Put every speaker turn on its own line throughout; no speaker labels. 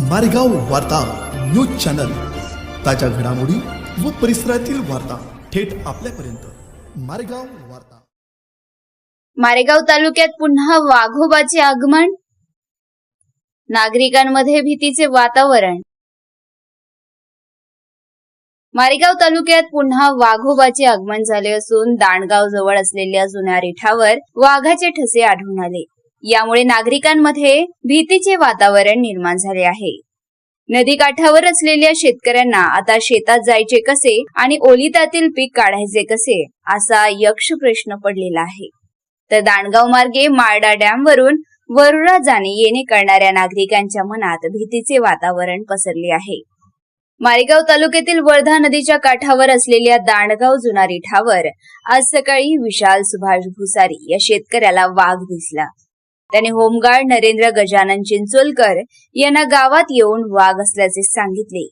मारेगाव वार्ता news channel. ताज्या घडामोडी व परिसरातील वार्ता थेट आपल्यापर्यंत. मारेगाव वार्ता.
मारेगाव तालुक्यात पुन्हा वाघोबाचे आगमन? नागरिकांमध्ये भीतीचे वातावरण. मारेगाव तालुक्यात पुन्हा वाघोबाचे आगमन झाले असून दांडगाव जवळ असलेल्या जुन्या रेठावर वाघाचे ठसे आढळून आले. यामुळे नागरिकांमध्ये भीतीचे वातावरण निर्माण झाले आहे. नदीकाठावर असलेल्या शेतकऱ्यांना आता शेतात जायचे कसे आणि ओलितातील पीक काढायचे कसे असा यक्ष प्रश्न पडलेला आहे. तर दांडगाव मार्गे माळडा डॅम वरून वरुळा जाणे येणे करणाऱ्या नागरिकांच्या मनात भीतीचे वातावरण पसरले आहे. मारेगाव तालुक्यातील वर्धा नदीच्या काठावर असलेल्या दांडगाव जुनारी ठावर आज सकाळी विशाल सुभाष भुसारी या शेतकऱ्याला वाघ दिसला. त्याने होमगार्ड नरेंद्र गजानन चिंचोलकर यांना गावात येऊन वाघ असल्याचे सांगितले.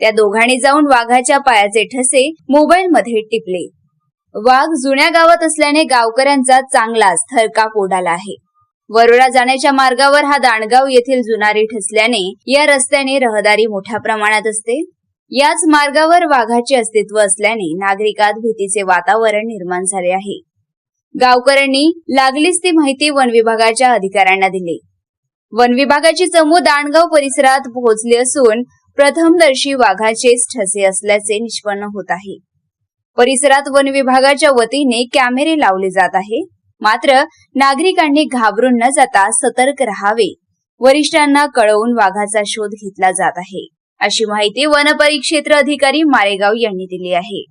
त्या दोघांनी जाऊन वाघाच्या पायाचे ठसे मोबाईलमध्ये टिपले. वाघ जुन्या गावात असल्याने गावकऱ्यांचा चांगलाच थरकाप उडाला आहे. वरोडा जाण्याच्या मार्गावर हा दांडगाव येथील जुनारी ठसल्याने या रस्त्याने रहदारी मोठ्या प्रमाणात असते. याच मार्गावर वाघाचे अस्तित्व असल्याने नागरिकात भीतीचे वातावरण निर्माण झाले आहे. गावकऱ्यांनी लागलीच ती माहिती वन विभागाच्या अधिकाऱ्यांना दिली. वन विभागाची चमू दाणगाव परिसरात पोहोचली असून प्रथमदर्शी वाघाचेच ठसे असल्याचे निष्पन्न होत आहे. परिसरात वन विभागाच्या वतीने कॅमेरे लावले जात आहे. मात्र नागरिकांनी घाबरून न जाता सतर्क राहावे. वरिष्ठांना कळवून वाघाचा शोध घेतला जात आहे. अशी माहिती वन परिक्षेत्र अधिकारी मारेगाव यांनी दिली आहे.